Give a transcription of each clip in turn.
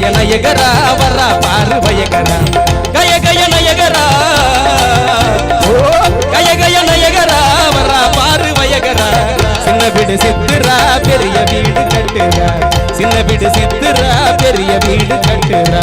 கய நயகரா வரா பாரு பயகரா கய கய நயகரா. கய கய நயகரா வரா பாரு பயகரா சின்ன வீடு சித்துரா பெரிய வீடு கட்டுறா. சின்ன வீடு சித்துரா பெரிய வீடு கட்டுறா.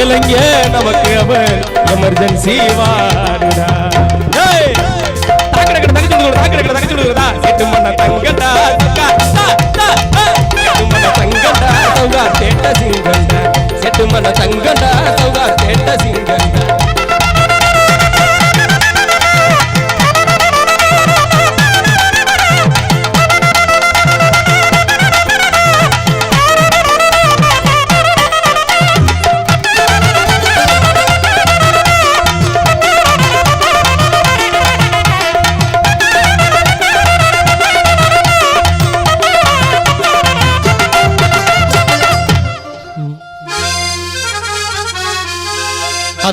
இளைஞ நமக்கு அவர் எமர்ஜென்சி வாடுடா தங்கடா, சௌகா தேட்ட சிங்கண்டா. செட்டு மன தங்கடா, சௌகா தேட்ட சிங்கண்டா.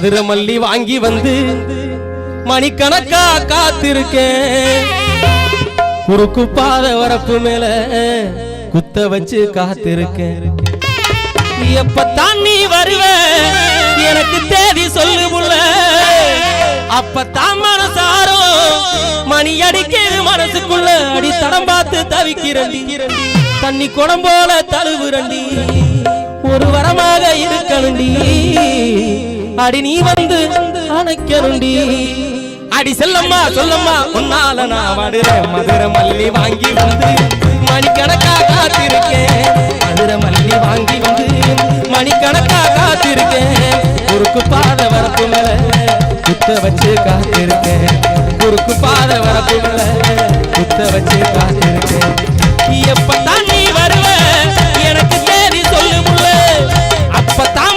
அதிர மல்லி வாங்கி வந்து மணிக்கணக்கா காத்திருக்கேன். குறுக்கு பாத வரப்பு மேல குத்த வச்சு காத்திருக்கேன். எப்பத்தான் நீ வருவ? எனக்கு தேதி சொல்லு புள்ள அப்பத்தான் மனசாரோ மணி அடிக்குது மனசுக்குள்ள. அடி தடம் பார்த்து தவிக்கிறண்டி. தண்ணி குடம் போல தழுவுரண்டி ஒரு வரமாக இருக்கணுண்டி. அடி நீ வந்து அணைக்கணுண்டி அடி செல்லம்மா சொல்லம்மா உன்னால நான் வாடுறேன். மதுரை மல்லி வாங்கி வந்து மணிக்கணக்கா காத்திருக்கேன். மதுரை மல்லி வாங்கி வந்து மணிக்கணக்கா காத்திருக்கேன். குறுக்கு பாத வரப்பு மேல குத்த வச்சு காத்திருக்கேன். குறுக்கு பாத வரப்பு மேல குத்த வச்சு காத்திருக்கேன். எப்பத்தான் நீ வருவ எனக்கு தேதி சொல்லு முள்ள அப்பத்தான்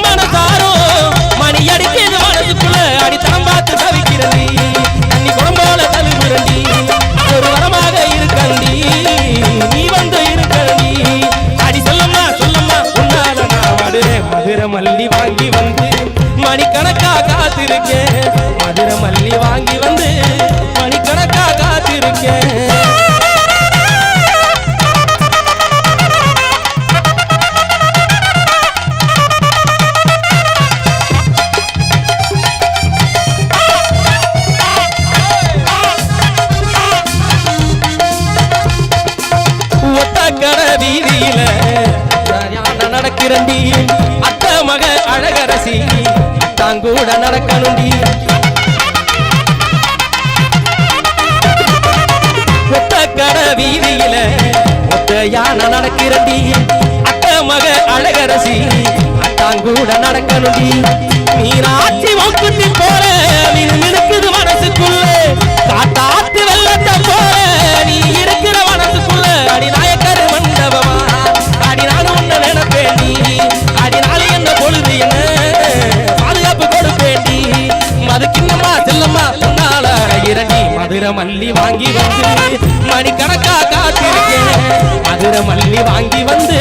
காத்திருக்கேன் தாங்கூட நடக்கணுண்டி. ஒத்தக்கட வீதியில ஒத்த யானை நடக்கிறண்டி. அத்த மக அழகரசி தாங்கூட நடக்கணுண்டி. நீராட்சி வகுத்தி போல மினு மினுக்குது மனசுக்குள்ளே. காட்டாத்து மதுரை மல்லி வாங்கி வந்து மணிக்கணக்கா காத்திருக்கேன். மதுரை மல்லி வாங்கி வந்து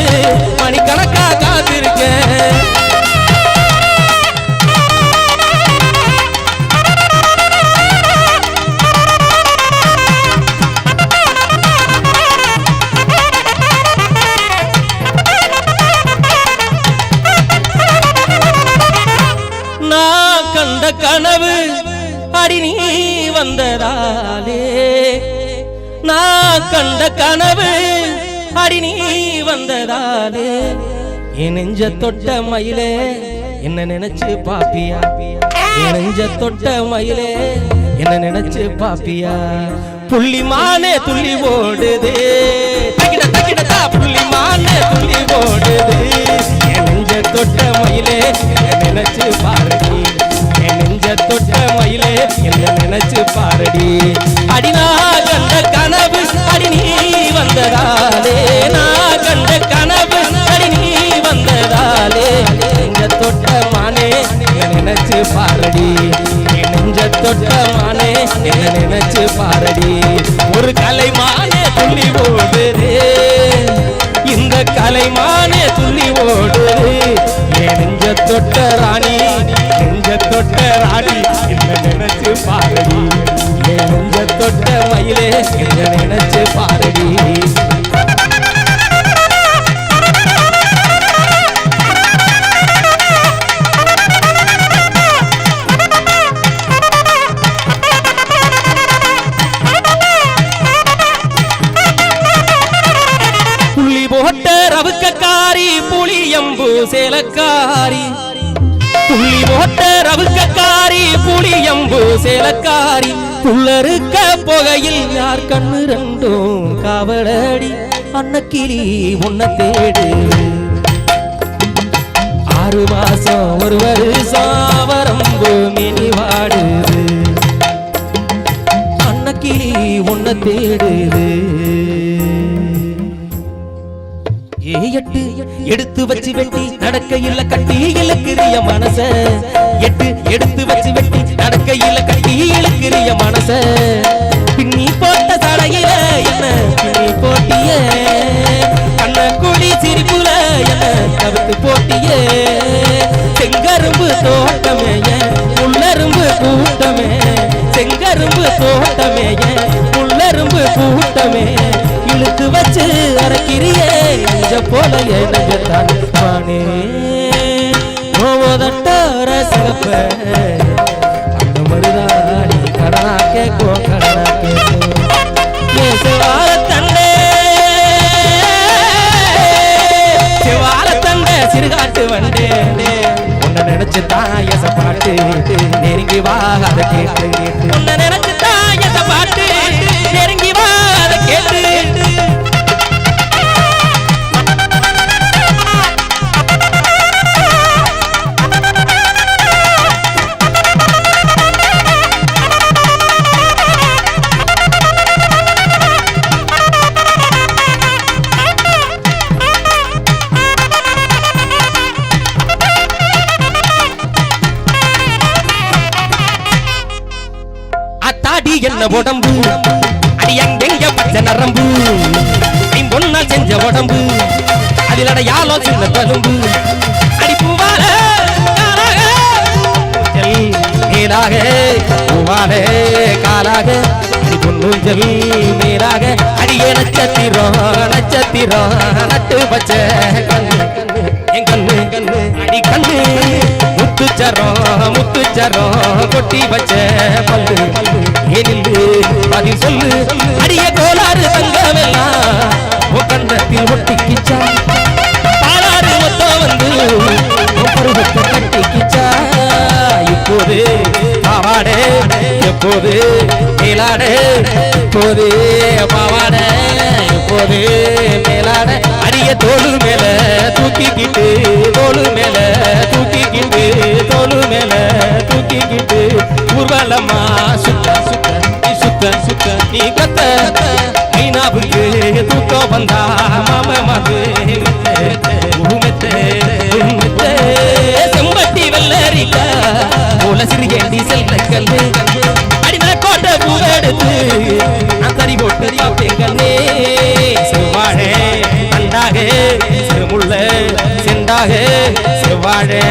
என் நெஞ்ச தொட்ட மயிலே என்ன நினைச்சு பாப்பியா? என் நெஞ்ச தொட்ட மயிலே என்ன நினைச்சு பாப்பியா? புள்ளி மானே துள்ளி ஓடுதே. தக்கிட புள்ளி மானே துள்ளி ஓடுது. என் நெஞ்ச தொட்ட மயிலே என்ன நினைச்சு பாருடி. என் நெஞ்ச தொட்ட மயிலே என்ன நினைச்சு பாருடி. அடினா கண்ட கனவு அடி நீ வந்ததாலே நான் கண்ட கனவு வந்ததாலே நெஞ்ச தொட்ட மானே நினைச்சு பாரடி. நெஞ்ச தொட்ட மானே என்ன நினைச்சு பாரடி. ஒரு கலைமானே துள்ளி ஓடுது இந்த கலைமானே துள்ளி ஓடுது என் நெஞ்ச தொட்ட ராணி நெஞ்ச தொட்ட ராணி என்ன நினைச்சு பாரடி. என் நெஞ்ச தொட்ட மயிலே என்ன நினைச்சு பாரடி. புளியம்பு சேலக்காரி புள்ளருக்க புகையில் யார் கண்ணு ரெண்டும் காவலடி அன்னக்கிளி உன்னை தேடு. ஆறு மாசம் ஒரு வருஷம் வரம்பு மினி வாடுது. அன்னக்கிளி உன்னை தேடுது. ஏ எட்டு எடுத்து வச்சு வெட்டி நடக்க இல்ல கட்டி இலக்கிறிய மனச. எட்டு எடுத்து வச்சு வெட்டி நடக்க இல்ல கட்டி இலக்கிறிய மனச. பின்னி போட்ட சடையில என்ன பின்னி போட்டிய. கண்ண குழி சிரிப்புல என்ன தவிர்த்து போட்டிய. செங்கரும்பு தோட்டமே உள்ளரும்பு கூட்டமே. செங்கரும்பு தோட்டமே உள்ளரும்பு கூட்டமே. இழுத்து வச்சு அரைக்கிறியே நெஞ்ச போல நெஞ்சத்தான் மானே நோவதட்டார சிகப்ப. அந்த மருதாணி கடனா கேட்கும் கடனா கேட்கும் ஏன் தண்டே. செவால தண்டே சிறுகாட்டு வண்டே. உன்னை நினைச்சு தாயச பாட்டு. நெருங்கி வா அதை கேட்டு. உன்னை நினைச்சு அத்தாடி உடம்பு. அடி எங்கெங்க பச்சை நரம்பு. பொண்ணா செஞ்ச உடம்பு. அதில் யாலோ சின்ன தழும்பு அடி பூவால நீராக பூவாலே காலாக. அடி பொன்னூஞ்சல் நீராக அடியே நட்சத்திரம் நட்சத்திரம். நட்டு பச்சை கண்ணு என் கண்ணு கண்ணு. அடி கண்ணு. முத்துச்சரம் முத்துச்சரம் கொட்டி வச்ச பல்லு. ஏனில்லு பதில் சொல்லு. அடிய கோளாறு தங்கமெல்லாம் கண்டத்தில் ஒட்டிக்கிச்சா? பாலாறு மொத்தம் வந்து பருவத்தை கட்டிக்கிச்சா? இப்போது பாவாடே எப்போது மேலாடே இப்போது பாவாடே. போது மேலாட அடிய தோளு மேல தூக்கிக்கிட்டு தோளு மேல தூக்கிக்கிட்டு தோளு மேல தூக்கிக்கிட்டு ஊர்வலமா சுத்த சுத்த நீ சுத்த சுத்த நீ கத்த மீனாவுக்கு தூக்கம் வந்தா மாம மாது செம்பட்டி வெள்ளரிக்கா போல சிறிய டீசல் கல்லு. அடின கோட்டை பூ எடுத்து தறி போட்டு காப்பெங்கண்ணே செவ்வாழே தண்டாக சிறுமுள்ள செந்தாக செவ்வாழே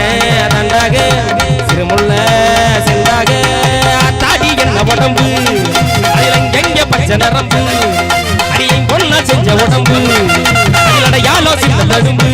தண்டாக சிறுமுள்ள செந்தாக தாடி என்ன உடம்பு அதில் எங்க பச்சை நரம்பு அடியும் பொண்ணா செஞ்ச உடம்பு அதில் யாலோ சின்ன தடும்பு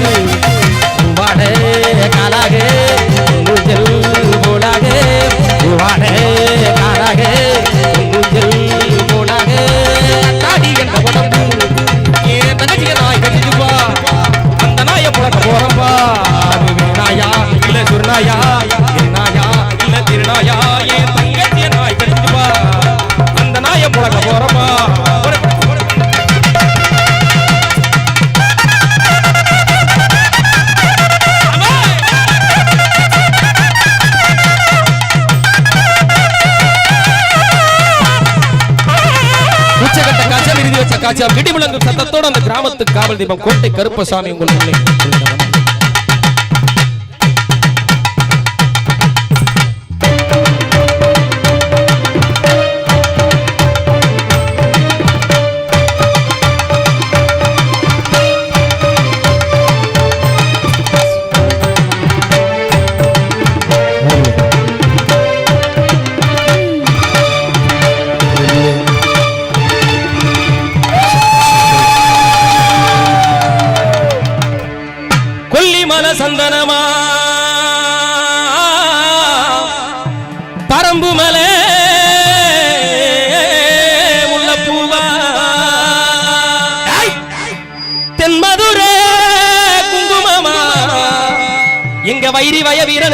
காவல் தீபம் கோட்டை கருப்பசாமி உங்கள் முன்னே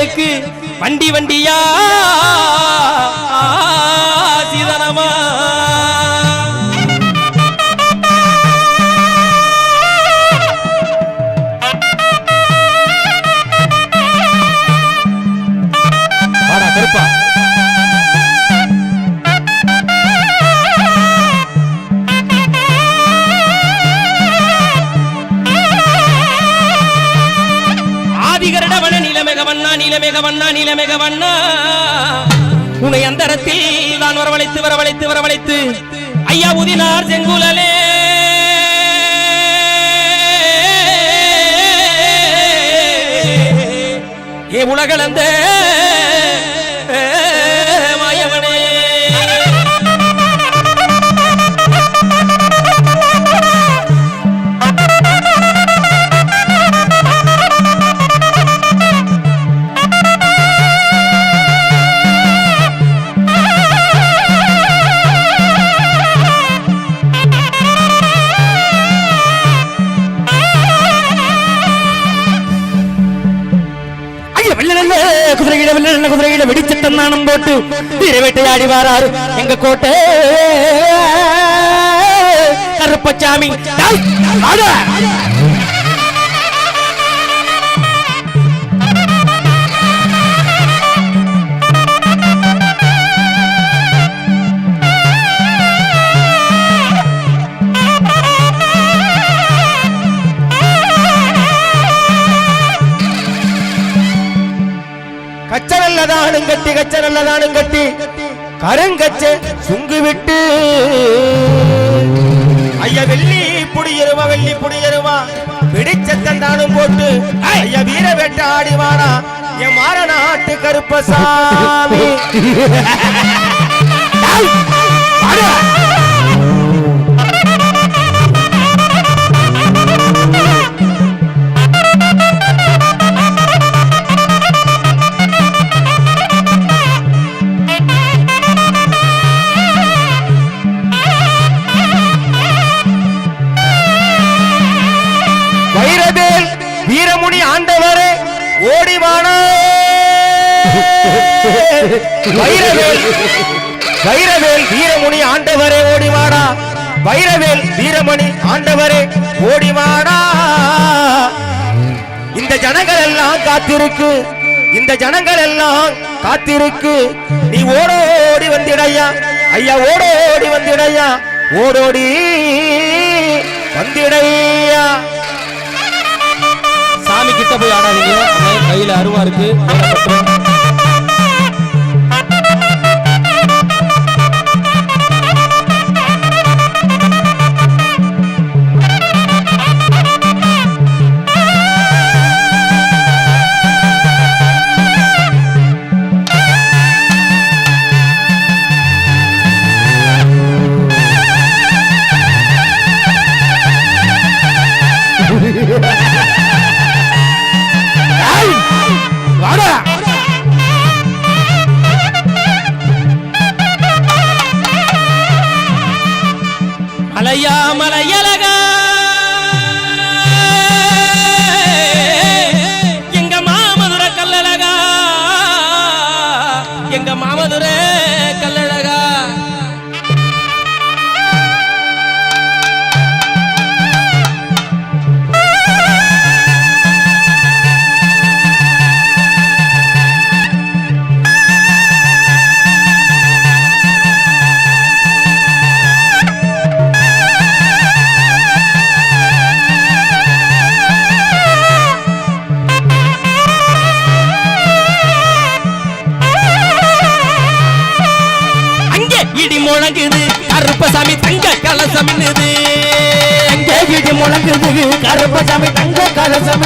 வய வண்டி வண்டியா வண்ணா நிலமேக வண்ணா. உன்னை அந்தரத்தில் நான் வரவழைத்து வரவழைத்து வரவழைத்து ஐயா உதினார் செங்குலலே. ஏ உலகளந்த குதிரையில வெள்ள நல்ல குதிரையில வெடிச்சட்டம் நாணம் போட்டு வீர வேட்டையாடி வாராரு நல்லதானும் கட்டி கச்ச நல்லதானும் கட்டி கட்டி கருங்கச்ச சுங்கு விட்டு. ஐயா வெள்ளி புடியருவா வெள்ளி புடியருவா பிடிச்சத்தன் தானும் போட்டு ஐயா வீர வெட்ட ஆடிவானா. என் மாற நாட்டு கருப்பசாமி. ஓடிவானா! வைரவேல் வைரவேல் வீரமுனி ஆண்டவரே ஓடிவாடா! வைரவேல் வீரமணி ஆண்டவரே ஓடிவாடா! இந்த ஜனங்கள் எல்லாம் காத்திருக்கு இந்த ஜனங்கள் எல்லாம் காத்திருக்கு. நீ ஓடோடி வந்திடையா! ஐயா ஓடோடி வந்திடையா! ஓடோடி வந்திடையா! சாமி கிட்ட போய் ஆடாதீங்க. கையில அருவா இருக்கு. தங்க கலசமின்னுது அங்கே இடி முழங்குது? கருப்பசாமி தங்க கலசம்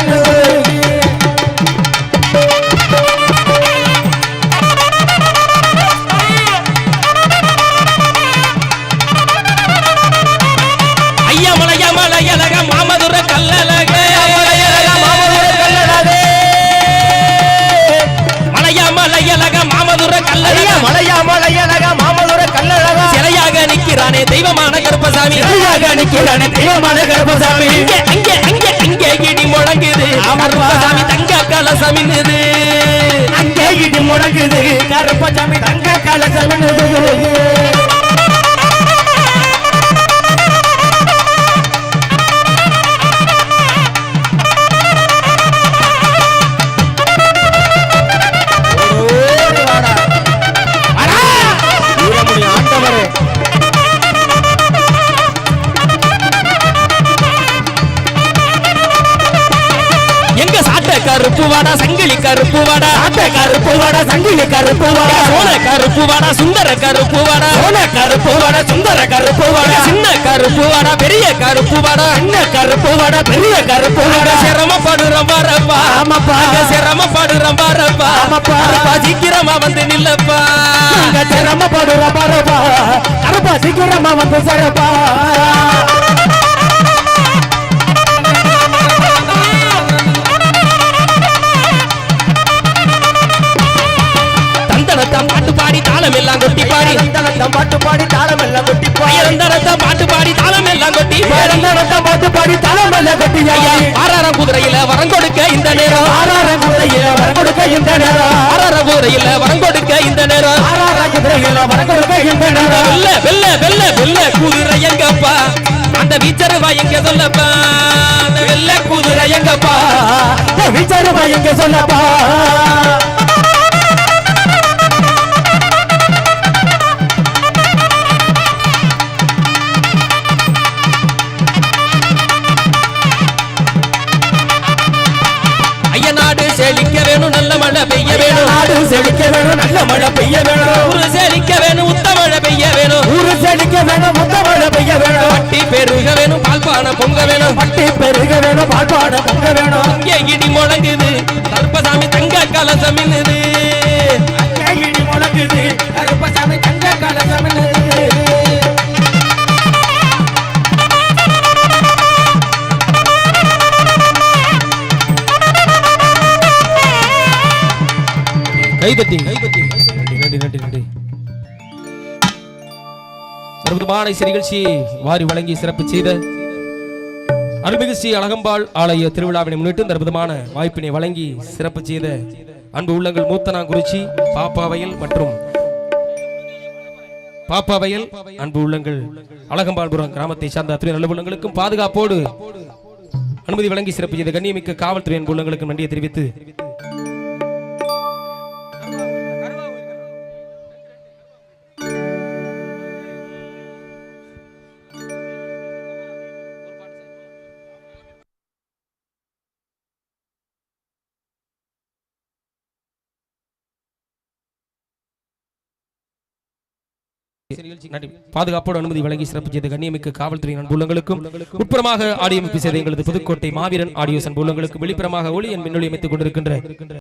சுந்தர கருப்பு வாடா. சோன கருப்பு வட சுந்தர கருப்பு வட. சின்ன கருப்பு வாடா பெரிய கருப்பு வாடா. சின்ன கருப்பு வட பெரிய கருப்பு வட. சிரமப்படுறோம் வரப்பா. ஆமாப்பா. சிரமப்படுறோம் வரப்பா. ஆமாப்பா. வரப்பா சீக்கிரமா வந்து நில்லப்பா. அங்க சிரமப்படுற பரப்பா கருப்பா சீக்கிரமா வந்து பாட்டு பாடி பாட்டு பாடி தாளம் எல்லாம் கொட்டி பாடி தந்தனத்தம் பாட்டு பாடி தாளம் எல்லாம் கொட்டி பாடி தந்தனத்தம் பாட்டு பாடி தாளம் எல்லாம் கொட்டி ஐயா, ஆறாரம் குதிரையில வரம் கொடுக்க இந்த நேரம். ஆறார குதிரையில வர கொடுக்க இந்த நேரம். ஆறார குதிரையில வரம் கொடுக்க இந்த நேரம். ஆறார குதிரையில வர கொடுக்க இந்த நேரம். வெல்ல வெல்ல வெல்ல வெல்ல குதிரை எங்கப்பா? அந்த வீச்சருவா எங்க சொல்லப்பா? அந்த வெள்ள குதிரை எங்கப்பா? விசாரமா எங்க சொல்லப்பா? வேணும். நாடு செழிக்க வேணும் நல்ல மழை பெய்ய வேணும். ஊரு செழிக்க வேணும் உத்த மழை பெய்ய வேணும். ஊரு செழிக்க வேணும் முத்த மழை பெய்ய வேணும். பட்டி பெருக வேணும் பால்பான பொங்க வேணும். பட்டி பெருக வேணும் பால்பாட பொங்க வேணும். இங்கே இடி முழங்குது கருப்பசாமி தங்க கலசம் இன்னுது கைதட்டி நன்றி நன்றி நன்றி நன்றி அற்புதமான இசை நிகழ்ச்சியை வாரி வழங்கி சிறப்பு செய்த அருள்மிகு ஸ்ரீ அழகம்பாள் ஆலய திருவிழாவினை முன்னிட்டு இந்த அற்புதமான வாய்ப்பினை வழங்கி சிறப்பு செய்த அன்பு உள்ளங்கள் மூத்தனாங்குறிச்சி பாப்பாவயல் மற்றும் பாப்பாவயல் அன்பு உள்ளங்கள் அழகம்பாள்புரம் கிராமத்தை சார்ந்த அத்துறை நல்ல உள்ளங்களுக்கும் பாதுகாப்போடு அனுமதி வழங்கி சிறப்பு செய்த கண்ணியமிக்க காவல்துறை அன்பு உள்ளங்களுக்கும் நன்றியை தெரிவித்து பாதுகாப்போடு அனுமதி வழங்கி சிறப்பு செய்த கண்ணியமிக்க காவல்துறை அன்புள்ளங்களுக்கும் உட்புறமாக ஆடியமைப்பு செய்த எங்களது புதுக்கோட்டை மாவீரன் ஆடியோஸ் அன்புள்ளங்களுக்கும் வெளிப்புறமாக ஒளி என் மின்னொலி அமைத்துக் கொண்டிருக்கின்ற